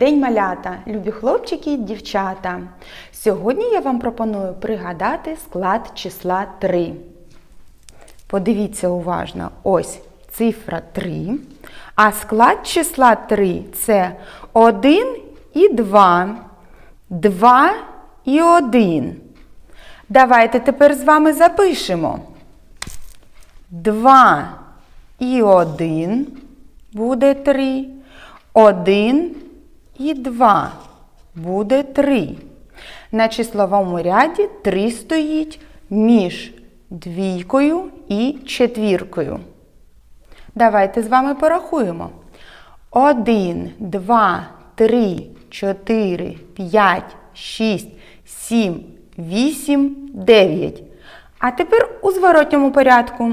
День, малята, любі хлопчики і дівчата. Сьогодні я вам пропоную пригадати склад числа 3. Подивіться уважно, ось цифра 3. А склад числа 3 це 1 і 2, 2 і 1. Давайте тепер з вами запишемо. 2 і 1 буде 3. 1 і 2 буде 3. На числовому ряді 3 стоїть між двійкою і четвіркою. Давайте з вами порахуємо. 1, 2, 3, 4, 5, 6, 7, 8, 9. А тепер у зворотньому порядку.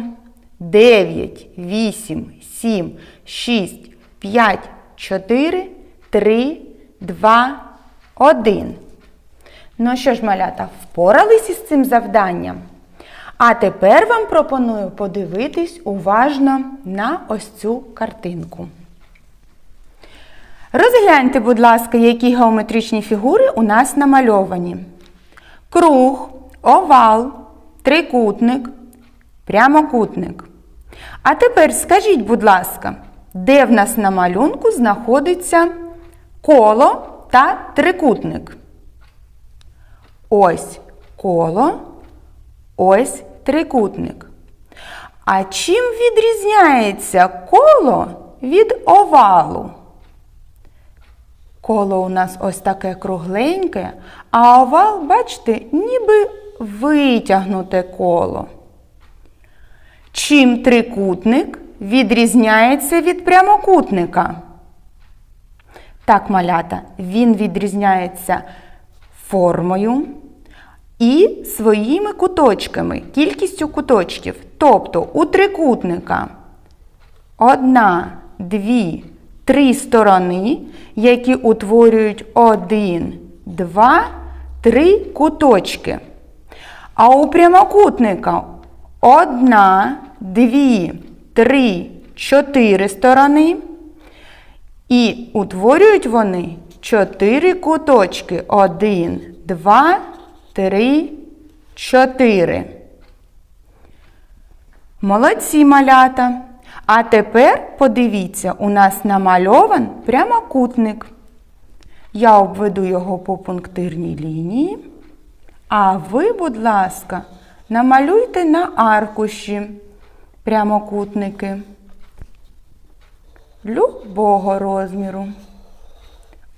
9, 8, 7, 6, 5, 4, 3, 2, 1. Ну що ж, малята, впорались із цим завданням? А тепер вам пропоную подивитись уважно на ось цю картинку. Розгляньте, будь ласка, які геометричні фігури у нас намальовані. Круг, овал, трикутник, прямокутник. А тепер скажіть, будь ласка, де в нас на малюнку знаходиться коло та трикутник? Ось коло, ось трикутник. А чим відрізняється коло від овалу? Коло у нас ось таке кругленьке, а овал, бачите, ніби витягнуте коло. Чим трикутник відрізняється від прямокутника? Так, малята, він відрізняється формою і своїми куточками, кількістю куточків. Тобто у трикутника одна, дві, три сторони, які утворюють один, два, три куточки. А у прямокутника одна, дві, три, чотири сторони. І утворюють вони чотири куточки. Один, два, три, чотири. Молодці малята. А тепер подивіться, у нас намальован прямокутник. Я обведу його по пунктирній лінії. А ви, будь ласка, намалюйте на аркуші прямокутники любого розміру.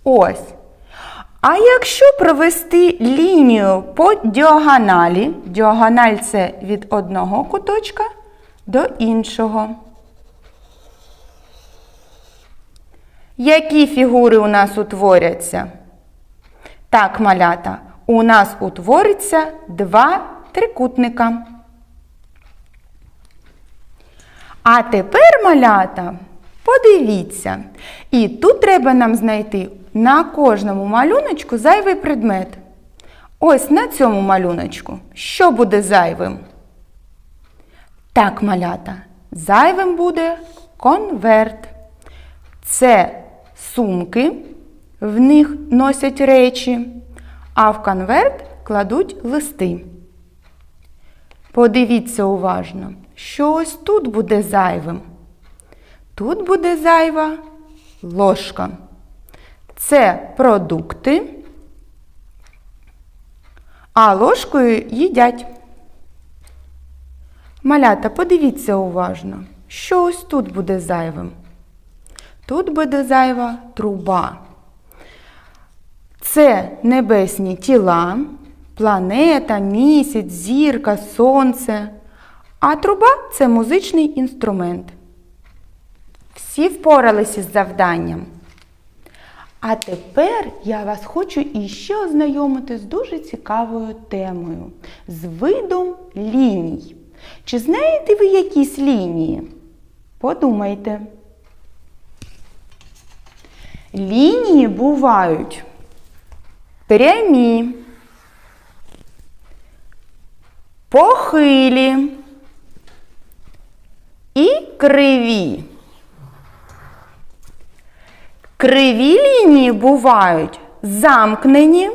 Ось. А якщо провести лінію по діагоналі, діагональ це від одного куточка до іншого. Які фігури у нас утворяться? Так, малята, у нас утвориться два трикутника. А тепер, малята, подивіться. І тут треба нам знайти на кожному малюночку зайвий предмет. Ось на цьому малюночку. Що буде зайвим? Так, малята, зайвим буде конверт. Це сумки, в них носять речі, а в конверт кладуть листи. Подивіться уважно, що ось тут буде зайвим. Тут буде зайва ложка. Це продукти, а ложкою їдять. Малята, подивіться уважно, що ось тут буде зайвим. Тут буде зайва труба. Це небесні тіла, планета, місяць, зірка, сонце. А труба це музичний інструмент. Всі впоралися з завданням. А тепер я вас хочу іще ознайомити з дуже цікавою темою, з видом ліній. Чи знаєте ви якісь лінії? Подумайте. Лінії бувають прямі, похилі і криві. Криві лінії бувають замкнені.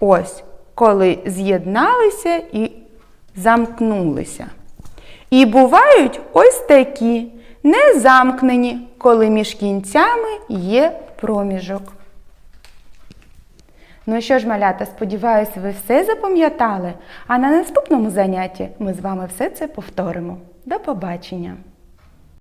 Ось, коли з'єдналися і замкнулися. І бувають ось такі незамкнені, коли між кінцями є проміжок. Ну що ж, малята, сподіваюся, ви все запам'ятали, а на наступному занятті ми з вами все це повторимо. До побачення!